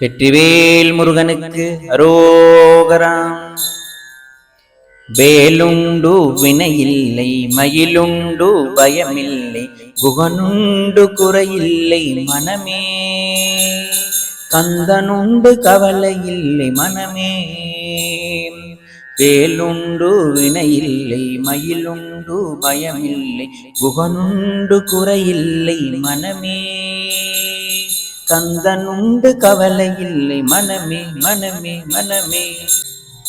வெற்றிவேல் முருகனுக்கு அரோகராம். வேலுண்டு வினையில்லை மயிலுண்டு பயமில்லை குகனுண்டு குறையில்லை மனமே. கந்தனுண்டு கவலையில்லை மனமே. வேலுண்டு வினையில்லை மயிலுண்டு பயமில்லை குகனுண்டு குறையில்லை மனமே. தந்தன் உண்டு கவலை இல்லை. மனமே மனமே மனமே.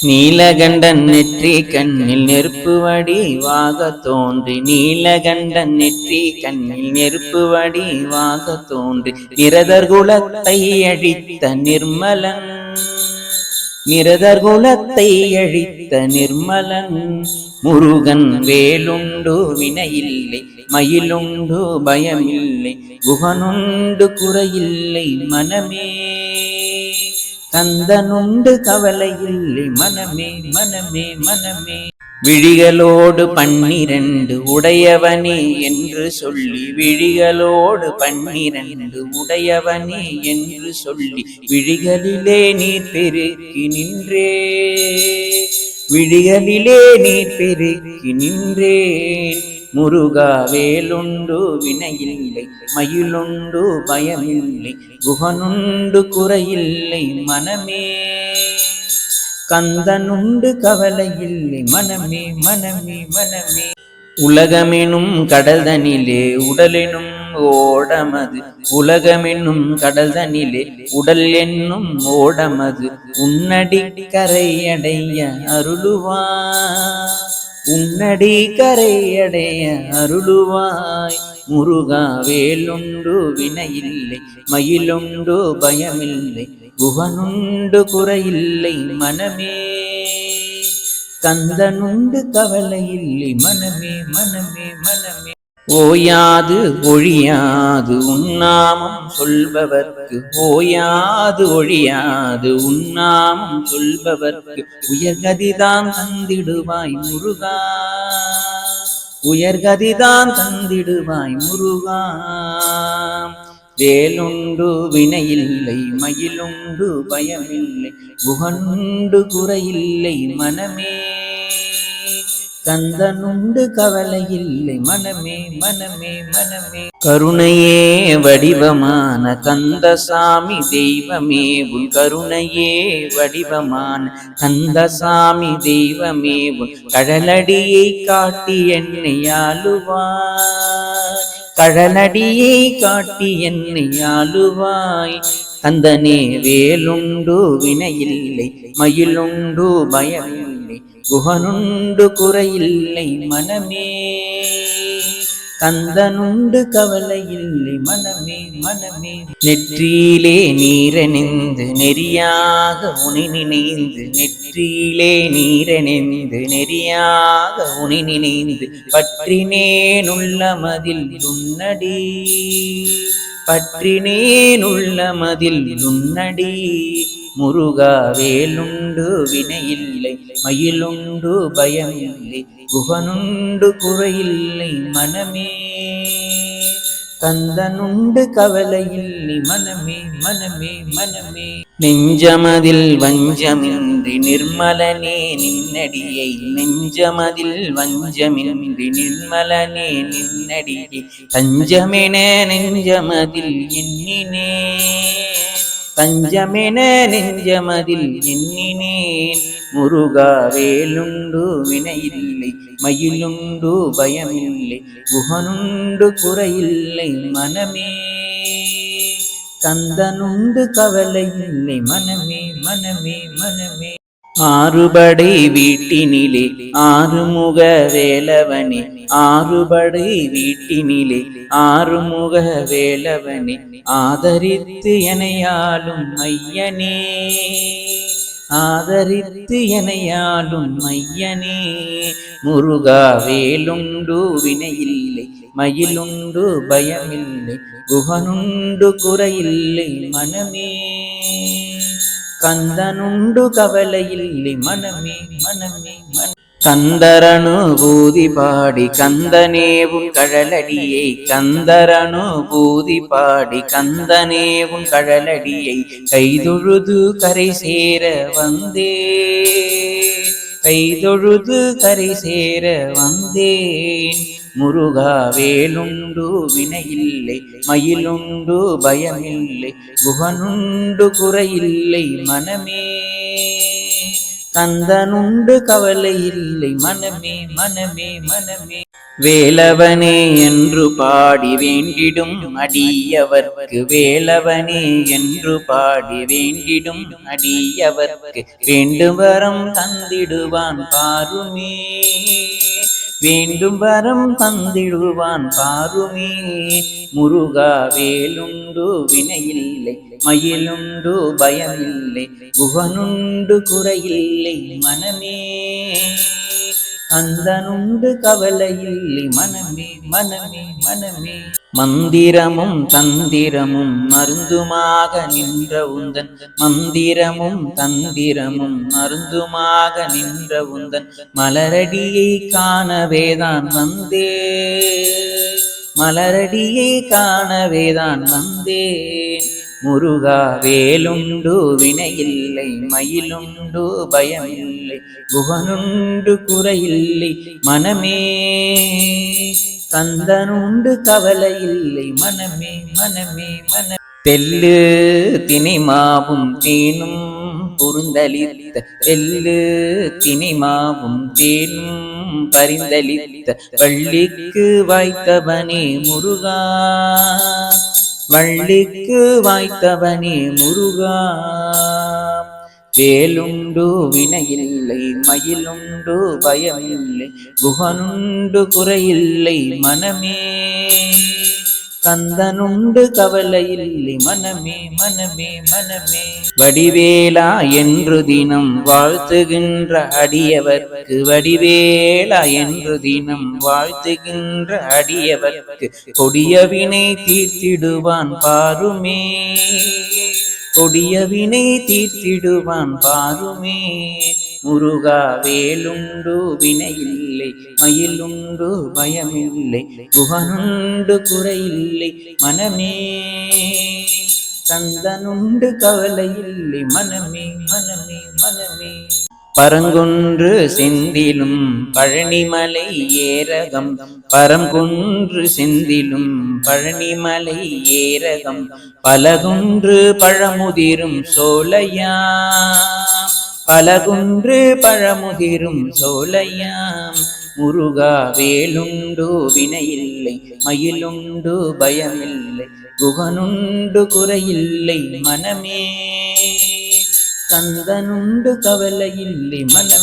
நீலகண்டன் நெற்றி கண்ணில் நெருப்பு வடிவாக தோன்றி. நீலகண்டன் நெற்றி கண்ணில் நெருப்பு வடிவாக தோன்றி. நிரதர் குலத்தை அழித்த நிர்மலன். நிரதர் குலத்தை அழித்த நிர்மலன். முருகன் வேலுண்டு வினையில்லை மயிலுண்டு பயமில்லை குகனுண்டு குறையில்லை மனமே கந்தனுண்டு கவலையில்லை மனமே மனமே மனமே. விழிகளோடு பன்னிரண்டு உடையவனே என்று சொல்லி விழிகளோடு பன்னிரண்டு உடையவனே என்று சொல்லி விழிகளிலே நீர் பெருக்கி நின்றே. விழிகளிலே நீ பெருக்கி நின்றேன். முருகா வேலுண்டு வினையில்லை மயிலுண்டு பயமில்லை குகனுண்டு குறையில்லை மனமே கந்தனுண்டு கவலையில்லை மனமே மனமே மனமே. உலகமெனும் கடல்தனிலே உடலெனும் ஓடமது. உலகமென்னும் கடல்தனிலே உடல் என்னும் ஓடமது. உன்னடி கரையடைய அருளுவாய். உன்னடி கரையடைய அருளுவாய். முருகா வேலுண்டு வினையில்லை மயிலுண்டு பயமில்லை. குகனுண்டு குறையில்லை மனமே. கந்தனுண்டு இல்லை மனமே மனமே மனமே ஓயாது ஒழியாது உன்னாமம் சொல்பவர்க்கு ஓயாது ஒழியாது உன்னாமம் சொல்பவர்க்கு உயர்கதிதான் தந்திடுவாய் முருகா உயர்கதிதான் தந்திடுவாய் முருகா. வேலுண்டு வினையில்லை மயிலுண்டு பயமில்லை குகனுண்டு குறையில்லை மனமே. கந்தனுண்டு கவலையில்லை மனமே மனமே மனமே. கருணையே வடிவமான கந்தசாமி தெய்வமே உன் கருணையே வடிவமான கந்தசாமி தெய்வமே உன் கடலடியை காட்டி என்னை ஆளுவான் கடலடியை காட்டி என்னை ஆளுவாய். தந்தனே வேலுண்டு வினையில்லை மயிலுண்டு பயமில்லை குகனுண்டு குறையில்லை மனமே. கந்தனுண்டு கவலையில்லை மனமே மனமே. நெற்றியிலே நீரணிந்து நெறியாக உனி நினைந்து நெற்றி நெற்றியிலே நீரணிந்து நெறியாக உனி நினைந்து பற்றினேன் மதில் உன்னடி பற்றினேன் மதில் உன்னடி முருகா வேலுண்டு வினையில்லை மயிலுண்டு பயமில்லை குகனுண்டு குறையில்லை மனமே தந்தனுண்டு கவலையில் மனமே மனமே மனமே. நெஞ்சமதில் வஞ்சமின்றி நிர்மலனே நின்னடியை நெஞ்சமதில் வஞ்சமின்றி நிர்மலனே நின்னடியை. தஞ்சமென நெஞ்சமதில் எண்ணினே தஞ்சமென நெஞ்சமதில் எண்ணினேன். முருகா வேலுண்டு வினையில்லை மயிலுண்டு பயமில்லை குகனுண்டு குறையில்லை மனமே கந்தனுண்டு கவலை இல்லை மனமே மனமே மனமே. ஆறுபடை வீட்டினிலே ஆறுமுக வேலவனே ஆறுபடை வீட்டினிலே ஆறுமுக வேலவனே ஆதரித்து எனையாளும் ஐயனே. ஆதரித்து எனையாளும் மையனே. முருகா வேலுண்டு வினையில்லை மயிலுண்டு பயமில்லை குகனுண்டு குறையில்லை மனமே. கந்தனுண்டு கவலையில்லை மனமே மனமே மன கந்தரனுபூதி பாடி கந்தனேவும் கழலடியை கந்தரனுபூதி பாடி கந்தனேவும் கழலடியை கைதொழுது கரை சேர வந்தே. கைதொழுது கரை சேர வந்தேன். முருகா வேலுண்டு வினையில்லை மயிலுண்டு பயமில்லை குகனுண்டு குறையில்லை மனமே கந்தனுண்டு கவலை இல்லை. மனமே மனமே மனமே. வேலவனே என்று பாடி வேண்டிடும் அடியவர்க்கு. வேலவனே என்று பாடி வேண்டிடும் அடியவர்க்கு. வேண்டுவரம் தந்திடுவான் பாருமே. வேண்டும் வரம் தந்திடுவான் பாருமே. முருகா வேலுண்டு வினையில்லை மயிலுண்டு பயமில்லை குகனுண்டு குறையில்லை மனமே. கந்தனுண்டு கவலையில்லை மனமே மனமே மனமே. மந்திரமும் தந்திரமும் மருந்துமாக நின்ற உந்தன். மந்திரமும் தந்திரமும் மருந்துமாக நின்ற உந்தன். மலரடியை காணவேதான் வந்தே. மலரடியை காணவேதான் வந்தேன் முருகா வேலுண்டு வினையில்லை மயிலுண்டு பயமில்லை. குகனுண்டு குறையில்லை மனமே. தந்தனுண்டு கவலை இல்லை மனமே மனமே மன தெல்லு தினைமாவும் தேனும் பொருந்தளித்த தெல்லு தினைமாவும் தேனும் பரிந்தளித்த வள்ளிக்கு வாய்த்தவனே முருகா. வள்ளிக்கு வாய்த்தவனே முருகா. வேலுண்டு வினையில்லை மயிலுண்டு பயமில்லை குகனுண்டு குறையில்லை மனமே கந்தனுண்டு கவலையில்லை மனமே மனமே மனமே. வடிவேலா என்று தினம் வாழ்த்துகின்ற அடியவர்க்கு வடிவேலா என்று தினம் வாழ்த்துகின்ற அடியவர்க்கு கொடியவினை தீர்த்திடுவான் பாருமே. கொடிய வினை தீர்த்திடுவான் பாருமே. முருகா வேலுண்டு வினையில்லை மயிலுண்டு பயமில்லை குகனுண்டு குறையில்லை மனமே. கந்தனுண்டு கவலையில்லை மனமே. பரங்குன்று செந்திலும் பழனிமலை ஏரகம். பரங்குன்று செந்திலும் பழனிமலை ஏரகம். பலகுன்று பழமுதிரும் சோலையாம் பலகுன்று பழமுதிரும் சோலையாம் முருகா வேலுண்டு வினையில்லை மயிலுண்டு பயமில்லை குகனுண்டு குறையில்லை மனமே கந்தனுண்டு கவலை இல்லை மனமே